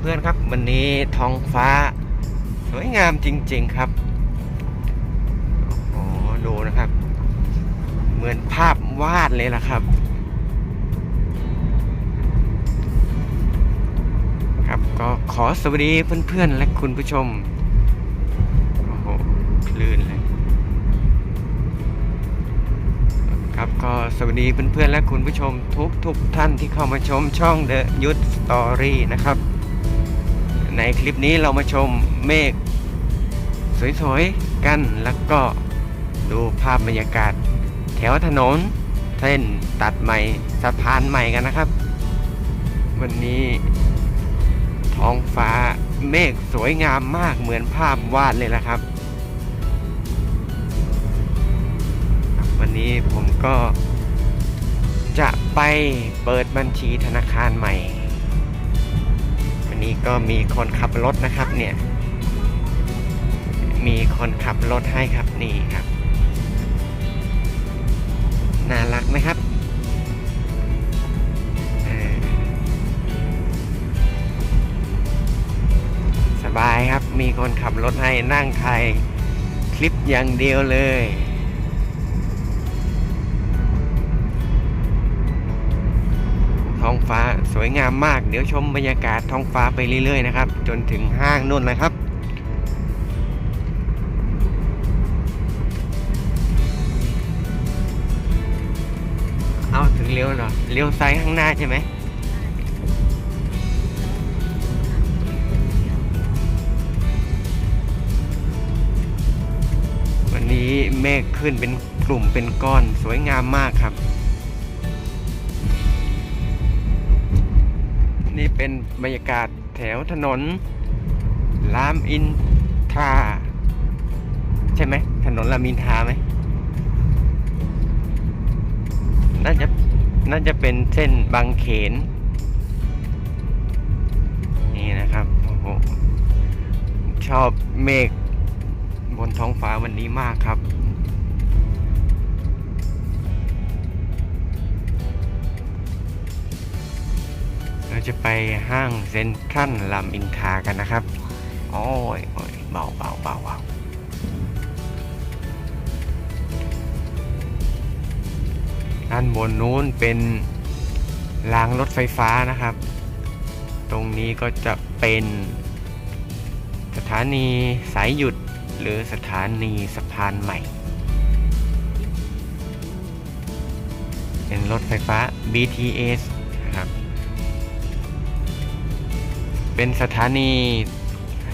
เพื่อนๆครับ วันนี้ท้องฟ้า สวยงามจริง ๆครับโอ้โหดูนะครับ เหมือนภาพวาดเลยล่ะครับ ครับก็ขอสวัสดีเพื่อนๆ และคุณผู้ชมโอ้โหคลื่นเลยครับก็สวัสดีเพื่อนๆและคุณผู้ชมทุกทุกๆท่านที่เข้ามาชมช่อง The Youth Story นะครับ ในคลิปนี้เรามาชมเมฆสวยๆ กันแล้วก็ดูภาพบรรยากาศ แถวถนนเส้นตัดใหม่สะพานใหม่กันนะครับ วันนี้ ท้องฟ้าเมฆสวยงามมากเหมือนภาพวาดเลยละครับ วันนี้ผมก็จะไปเปิดบัญชีธนาคารใหม่ นี้ก็มีคนขับรถนะครับเนี่ย มีคนขับรถให้ครับนี่ครับ น่ารักไหมครับสบายครับ มีคนขับรถให้นั่งถ่ายคลิปอย่างเดียวเลย วยงามมาก เดี๋ยวชมบรรยากาศท้องฟ้าไปเรื่อยๆนะครับ จนถึงห้างนู่นเลยครับเอาถึงเลี้ยวเหรอเลี้ยวซ้ายข้างหน้าใช่ไหมวันนี้เมฆขึ้นเป็นกลุ่มเป็นก้อนสวยงามมากครับ นี่เป็นบรรยากาศแถวถนนรามอินทราใช่ไหมถนนรามอินทราไหมน่าจะน่าจะเป็นเส้นบางเขน นี่นะครับโอ้โหชอบเมฆบนท้องฟ้าวันนี้มากครับ จะไปห้างเซ็นทรัลลำอินทากันนะครับ โอ้ยโอ้ยเบาเบาเบาเบาด้านบนนู้นเป็นรางรถไฟฟ้านะครับ ตรงนี้ก็จะเป็นสถานีสายหยุดหรือสถานีสะพานใหม่ เป็นรถไฟฟ้า BTS นะครับ เป็นสถานี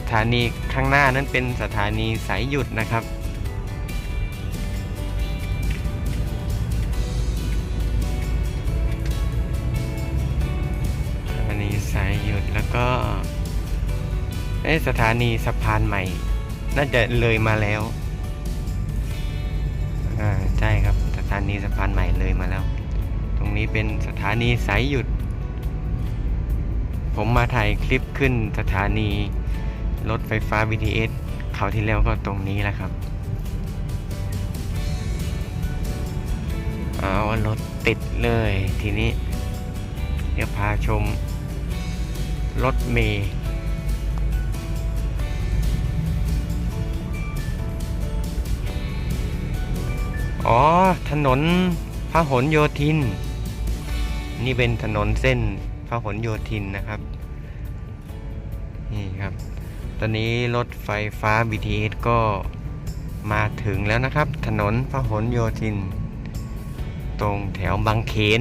สถานีข้างหน้านั้นเป็นสถานีสายหยุดนะครับ สถานีสายหยุดแล้วก็เอ้ยสถานีสะพานใหม่ น่าจะเลยมาแล้วอ่าใช่ครับสถานีสะพานใหม่เลยมาแล้ว ตรงนี้เป็นสถานีสายหยุด ผมมาถ่ายคลิปขึ้นสถานี รถไฟฟ้า BTS เขาที่แล้วก็ตรงนี้แหละครับ เอารถติดเลยทีนี้ เดี๋ยวพาชม รถเมย์อ๋อ ถนนพหลโยธิน นี่เป็นถนนเส้นพหลโยธินนะครับ อนนี้รถไฟฟ้า BTS ก็มาถึงแล้วนะครับ ถนนพหลโยธิน ตรงแถวบางเขน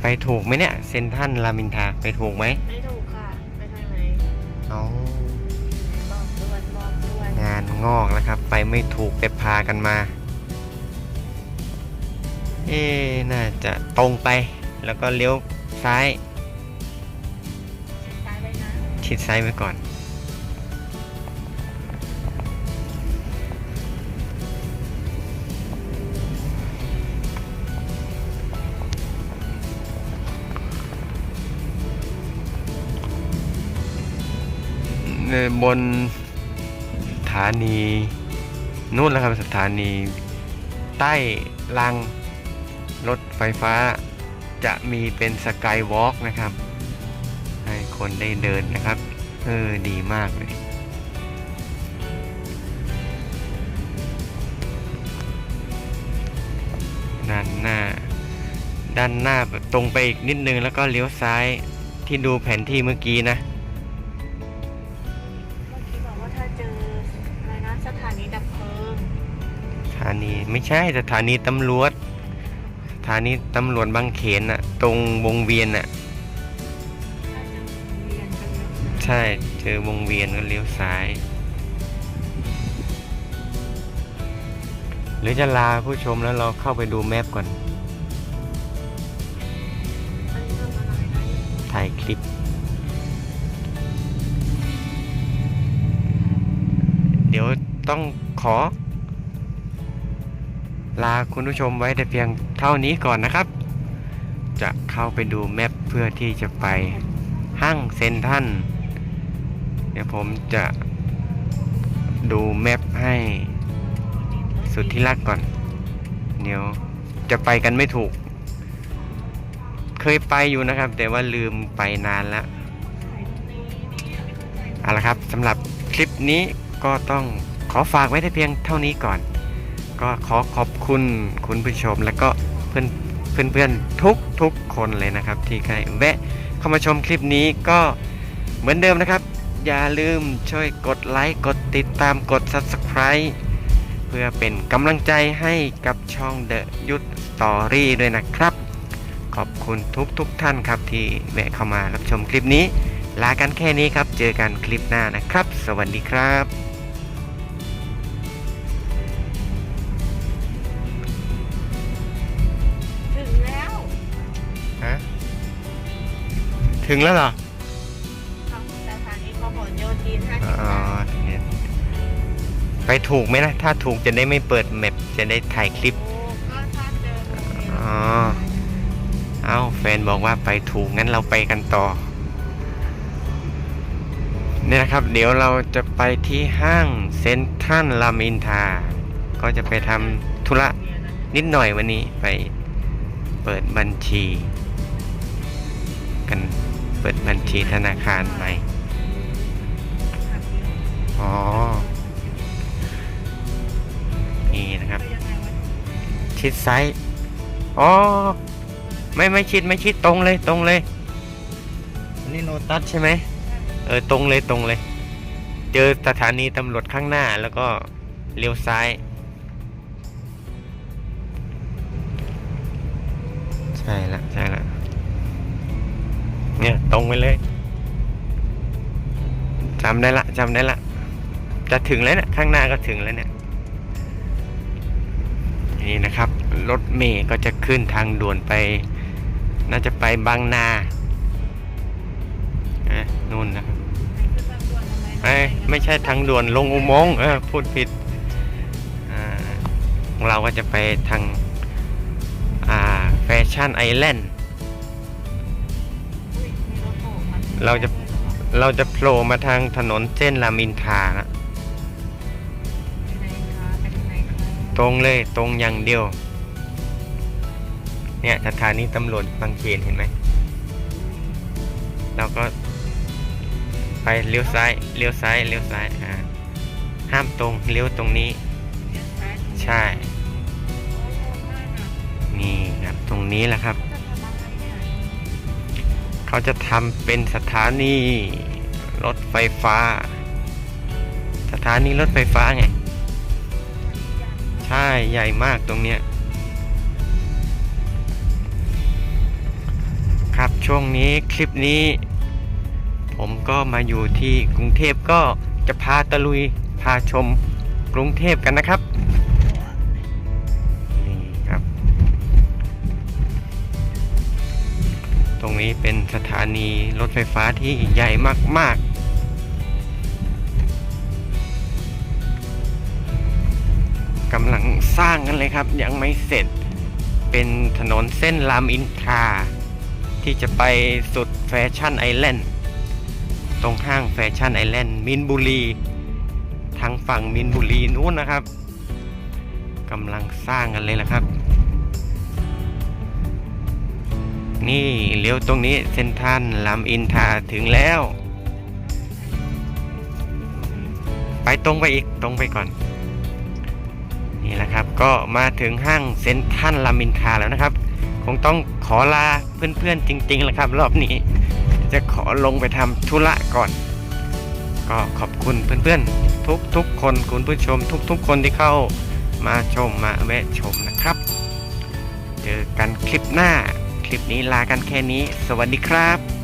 ไปถูกไหมเนี่ย เซนทรันรามอินทราไปถูกไหมไม่ถูกค่ะ ไปทางไหนเอาบอกด้วยบอกด้วยงานงอกแล้วครับ ไปไม่ถูกแต่พากันมา เอ๊น่าจะตรงไป แล้วก็เลี้ยวซ้ายตายไปนะชิดซ้ายไว้ก่อน บนสถานีนู่นแล้วครับสถานี ใต้ราง รถไฟฟ้าจะมีเป็นสกายวอล์กนะครับ ให้คนได้เดินนะครับ เออ ดีมากเลย ด้านหน้า ด้านหน้าแบบตรงไปอีกนิดนึงแล้วก็เลี้ยวซ้ายที่ดูแผนที่เมื่อกี้นะเมื่อกี้บอกว่าถ้าเจออะไรนะสถานีดับเพลิงสถานีไม่ใช่สถานีตำรวจส ถานีตำรวจบางเขนน่ะตรงวงเวียนน่ะถ้าเจอะใช่เจอวงเวียนก็เลี้ยวซ้าย หรือจะลาผู้ชมแล้วเราเข้าไปดูแมพก่อน ถ่ายคลิป เดี๋ยวต้องขอ ลาคุณผู้ชมไว้แต่เพียงเท่านี้ก่อนนะครับ จะเข้าไปดูแมพเพื่อที่จะไปห้างเซนทันเดี๋ยวผมจะดูแมพให้สุดที่รักก่อน เดี๋ยวจะไปกันไม่ถูก เคยไปอยู่นะครับ แต่ว่าลืมไปนานแล้วเอาละครับสำหรับคลิปนี้ก็ต้องขอฝากไว้แต่เพียงเท่านี้ก่อน ก็ขอขอบคุณคุณผู้ชมและก็เพื่อนเพื่อนเพื่อนทุกทุกคนเลยนะครับ ที่ใครแวะเข้ามาชมคลิปนี้ก็เหมือนเดิมนะครับ อย่าลืมช่วยกดไลค์กดติดตามกด Subscribe เพื่อเป็นกำลังใจให้กับช่อง The Youth Story ด้วยนะครับ ขอบคุณทุกทุกท่านครับที่แวะเข้ามารับชมคลิปนี้ ลากันแค่นี้ครับ เจอกันคลิปหน้านะครับ สวัสดีครับ ถึงแล้วเหรอทางสถานีพหลโยธินอ๋อ55เนี่ยไปถูกไหมนะ ถ้าถูกจะได้ไม่เปิดแมปจะได้ถ่ายคลิปโอ้ก็ถ้าเจอโรงเรียนอ๋อ เอาแฟนบอกว่าไปถูกงั้นเราไปกันต่อ เนี่ยนะครับ เดี๋ยวเราจะไปที่ห้างเซ็นทรัลรามอินทราก็จะไปทำธุระนิดหน่อยวันนี้ไปเปิดบัญชีกัน เปิดบัญชีธนาคารใหม่ อ๋อ นี่นะครับ ชิดซ้าย อ๋อ ไม่ไม่ชิดไม่ชิดตรงเลยตรงเลยนนี้โลตัสใช่ไหม เออตรงเลยตรงเลย เจอสถานีตำรวจข้างหน้าแล้วก็เลี้ยวซ้าย ใช่ละใช่ละ เนี่ย ตรงไปเลยจำได้ละจำได้ละ จะถึงแล้วเนี่ยข้างหน้าก็ถึงแล้วเนี่ยนี่นะครับ รถเมย์ก็จะขึ้นทางด่วนไป น่าจะไปบางนาอะนู่นนะครับไมเอ้ยไม่ใช่ทางด่วนลงอุโมงค์เออพูดผิดเราก็จะไปทางแฟชั่นไอแลนด์ เราจะเราจะโผล่มาทางถนนเส้นรามอินทรานะไหนคะไปทางไหนคะตรงเลยตรงอย่างเดียว เนี่ยสถานีตำรวจบางเขนเห็นไหมเราก็ไปเลี้ยวซ้ายเลี้ยวซ้ายเลี้ยวซ้ายอ่าห้ามตรงเลี้ยวตรงนี้เลี้ยวซ้ายใช่โอ้ยโหดมากอะนี่ครับตรงนี้แหละครับ เขาจะทำเป็นสถานีรถไฟฟ้า สถานีรถไฟฟ้าไง ใช่ใหญ่มากตรงเนี้ย ครับช่วงนี้คลิปนี้ ผมก็มาอยู่ที่กรุงเทพก็จะพาตะลุยพาชมกรุงเทพกันนะครับ ตรงนี้เป็นสถานีรถไฟฟ้าที่ใหญ่มาก ๆกำลังสร้างกันเลยครับ ยังไม่เสร็จ เป็นถนนเส้นรามอินทราที่จะไปสุดแฟชั่นไอแลนด์ตรงห้างแฟชั่นไอแลนด์มินบุรี ทางฝั่งมินบุรีนู้นนะครับกำลังสร้างกันเลยละครับ นี่เลี้ยวตรงนี้เส้นทันลำอินทาถึงแล้ว ไปตรงไปอีกตรงไปก่อน นี่แหละครับก็มาถึงห้างเซ็นทรัลลามินทาแล้วนะครับ คงต้องขอลาเพื่อนๆจริงๆแหละครับ รอบนี้จะขอลงไปทำธุระก่อน ก็ขอบคุณเพื่อนๆ ทุกๆคนคุณผู้ชม ทุกๆคนที่เข้ามาชมมาแวะชมนะครับ เจอกันคลิปหน้า ลิปนี้ลากันแค่นี้ สวัสดีครับ